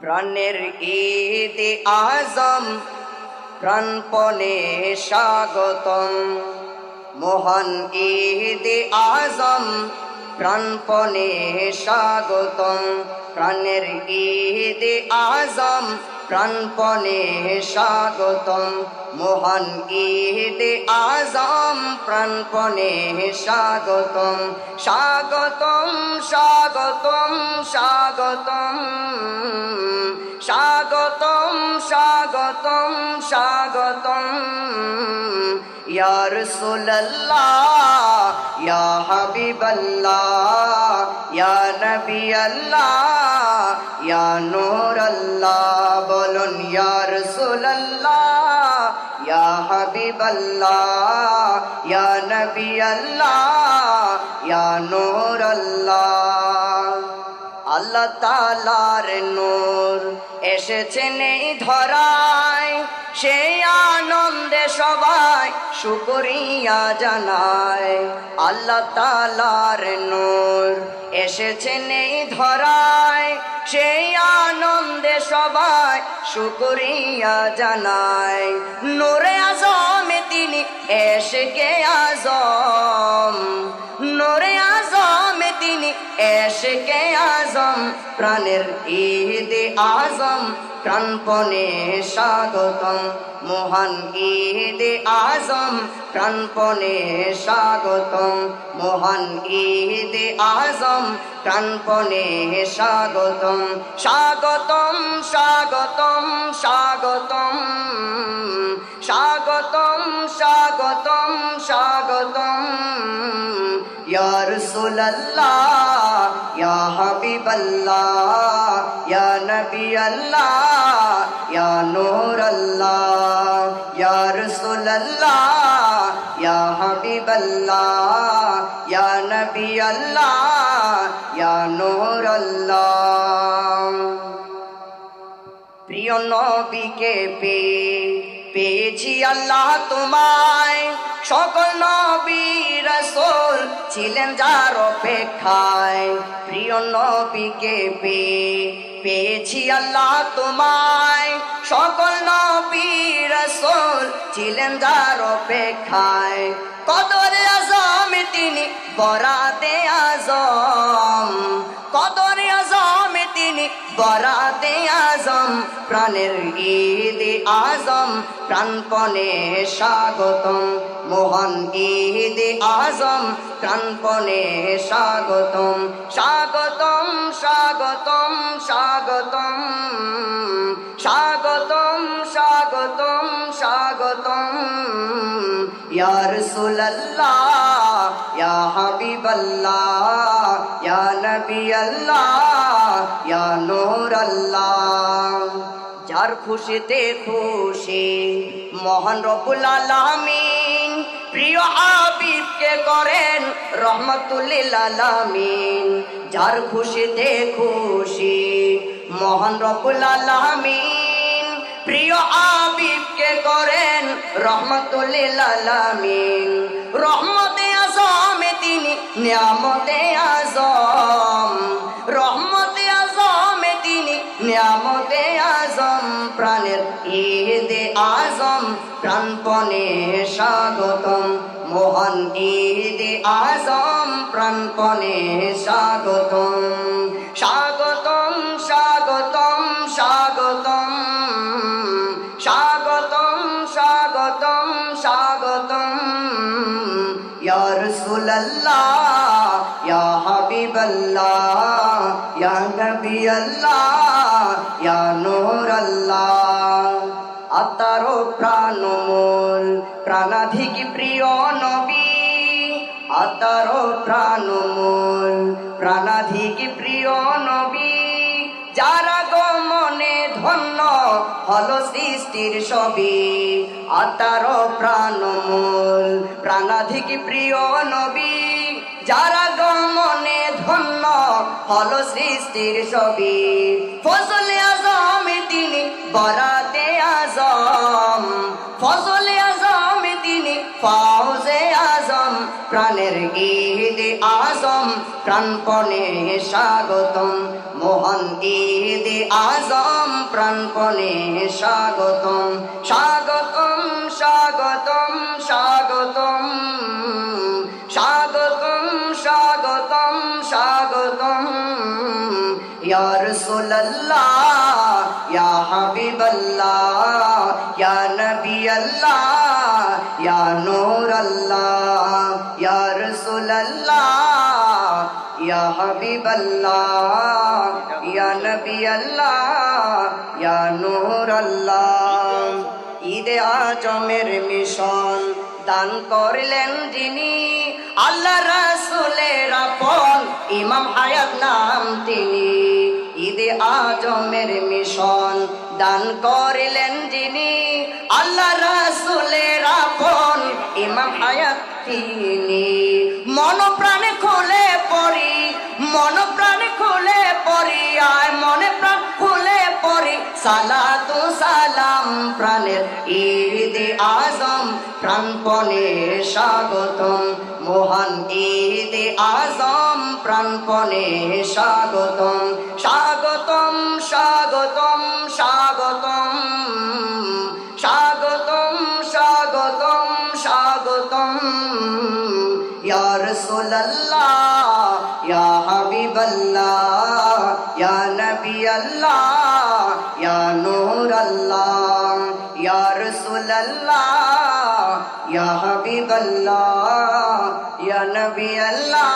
প্রাণের ঈদ আজম প্রাণপণে স্বাগতম। মহান ঈদ আজম প্রাণপণে স্বাগতম। প্রাণের ঈদ আজম প্রাণপণে স্বাগতম। মহান ঈদ আজম প্রাণপণে স্বাগতম। স্বাগতম স্বাগতম স্বাগতম স্বাগতম স্বাগতম স্বাগতম ইয়া রাসূলুল্লাহ, ইয়া হাবিবাল্লাহ, ইয়া নবী আল্লাহ ইয়া নূর আল্লাহ বলুন, ইয়া রাসূলুল্লাহ, ইয়া হাবিবাল্লাহ, ইয়া নবী আল্লাহ ইয়া নূর আল্লাহ আল্লাহ তালার নূর। এসেছেন এই ধরায়, সেই আনন্দে সবাই শুকরিয়া জানায়। আল্লাহ তালার নূর। এসেছেন এই ধরায়, সেই আনন্দে সবাই শুকরিয়া জানায়। নূরে আজমে তিনি এসে কে আজম? নূরে আজমে তিনি এসে কে আজম, প্রাণের ঈদ আজম, প্রাণপণে স্বাগতম। মহান ঈদ আজম, প্রাণপণে স্বাগতম। মহান ঈদ আজম, প্রাণপণে স্বাগতম স্বাগতম। স্বাগতম স্বাগতম স্বাগতম। রাসূলুল্লাহ, ইয়া হাবিবাল্লাহ, ইয়া নবী আল্লাহ ইয়া নূর আল্লাহ ইয়া রাসূলুল্লাহ, ইয়া হাবিবাল্লাহ, ইয়া নবী আল্লাহ ইয়া নূর আল্লাহ প্রিয় নবীকে পেয়ে পেয়েছি আল্লাহ তোমায়। সকল নবী রসোল ছিলেন যার অপেক্ষায়। প্রিয় নবীকে পেয়ে, পেয়েছি আল্লাহ তোমায়। সকল নবী রসোল ছিলেন যার অপেক্ষায়। কদরে আজম তিনি বরাতে আজম। কদরে আজম বরাতে আজম, প্রাণের ঈদ আজম, প্রাণপণে স্বাগতম। মোহন ঈদ আজম, প্রাণপণে স্বাগতম। স্বাগতম স্বাগতম স্বাগতম। স্বাগতম স্বাগতম স্বাগতম। ইয়া রাসূলুল্লাহ, ইয়া হাবিবাল্লাহ, ইয়া নবী আল্লাহ। নূর আল্লাহ, যার খুশিতে খুশি, মহান রব্বুল আলামিন, প্রিয় হাবিবকে করেন রহমতুল্লিল আলামিন, যার খুশিতে খুশি, মহান রব্বুল আলামিন, প্রিয় হাবিবকে করেন রহমতুল্লিল আলামিন, রহমতে আজমে তিনি, নিয়ামতে আজম, রহমতে নিয়ামতে আজম, প্রাণের ঈদ আজম, প্রাণপণে স্বাগতম। মোহন ঈদ আজম, প্রাণপণে স্বাগতম। স্বাগতম স্বাগতম স্বাগতম। স্বাগতম স্বাগতম স্বাগতম। ইয়া রাসূলুল্লাহ, ইয়া হাবিবাল্লাহ, ইয়া নবী আল্লাহ। আল্লাহ। প্রাণমূল প্রাণাধিক প্রিয় নবী। আতারো প্রাণমূল প্রাণাধিক প্রিয় নবী। যারা গমনে ধন্য হল সৃষ্টির ছবি। আতার প্রাণমূল প্রাণাধিক প্রিয় নবী। যারা গমনে ধন্য হলো সৃষ্টির ফজলে আজম বরাতে আজম, ফজলে আজম তিনি ফাউজে আজম, প্রাণের ঈদ আজম, প্রাণপণে স্বাগতম, মোহন ঈদ আজম, প্রাণপণে স্বাগতম স্বাগতম স্বাগতম স্বাগতম স্বাগতম স্বাগতম স্বাগতম, ইয়া রাসূলুল্লাহ। ইয়া হাবিবাল্লাহ ইয়া নবী আল্লাহ ইয়া নূর আল্লাহ ইয়া রাসূলুল্লাহ ইয়া হাবিবাল্লাহ ইয়া নবী আল্লাহ ইয়া নূর আল্লাহ ঈদে আজমের মিশন দান করলেন যিনি। আল্লাহ রাসুলের আপন ইমাম হায়াত নাম তিনি। ঈদে আজমের মিশন দান করলেন যিনি। আল্লাহ রাসুলের আপন ইমাম হায়াত তিনি। সালাতু সালাম, প্রাণের ঈদ আজম, প্রাণপণে স্বাগতম। মহান ঈদ আজম, প্রাণপণে স্বাগতম। স্বাগতম স্বাগতম স্বাগতম। স্বাগতম স্বাগতম স্বাগতম। ইয়া রাসূলুল্লাহ, ইয়া হাবিবাল্লাহ, ইয়া নবী আল্লাহ। ইয়া নূর আল্লাহ ইয়া ইয়া নবী আল্লাহ